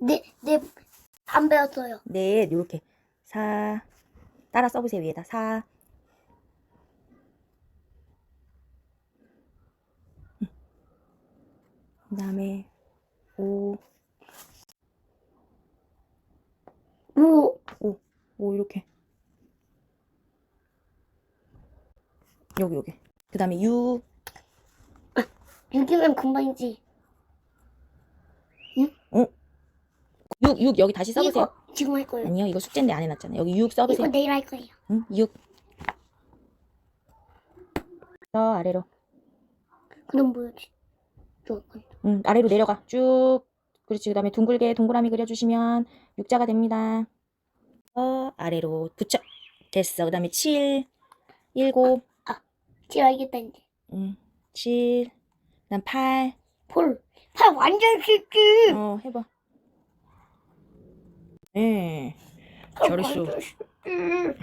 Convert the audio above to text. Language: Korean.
네, 네, 안 배웠어요. 네, 요렇게. 사. 따라 써보세요, 위에다. 사. 그 다음에, 오, 오, 오, 이렇게. 여기, 여기. 그 다음에 유, 6이면 금방이지. 육, 육, 여기 다시 써보세요. 이거 지금 할 거예요. 아니요, 이거 숙제인데 안 해놨잖아요. 여기 육 이거 써보세요. 내일 할 거예요. 응, 육. 저 아래로. 그럼 뭐였지? 저, 응, 아래로 내려가. 쭉. 그렇지. 그 다음에 둥글게 동그라미 그려주시면 육자가 됩니다. 어, 아래로 붙여. 됐어. 그 다음에 7, 7, 제가 알겠다, 이제. 응, 7, 그 다음 8. 폴. 팔 완전 쉽지. 어, 해봐. 네. 팔 잘했어. 완전 쉽지.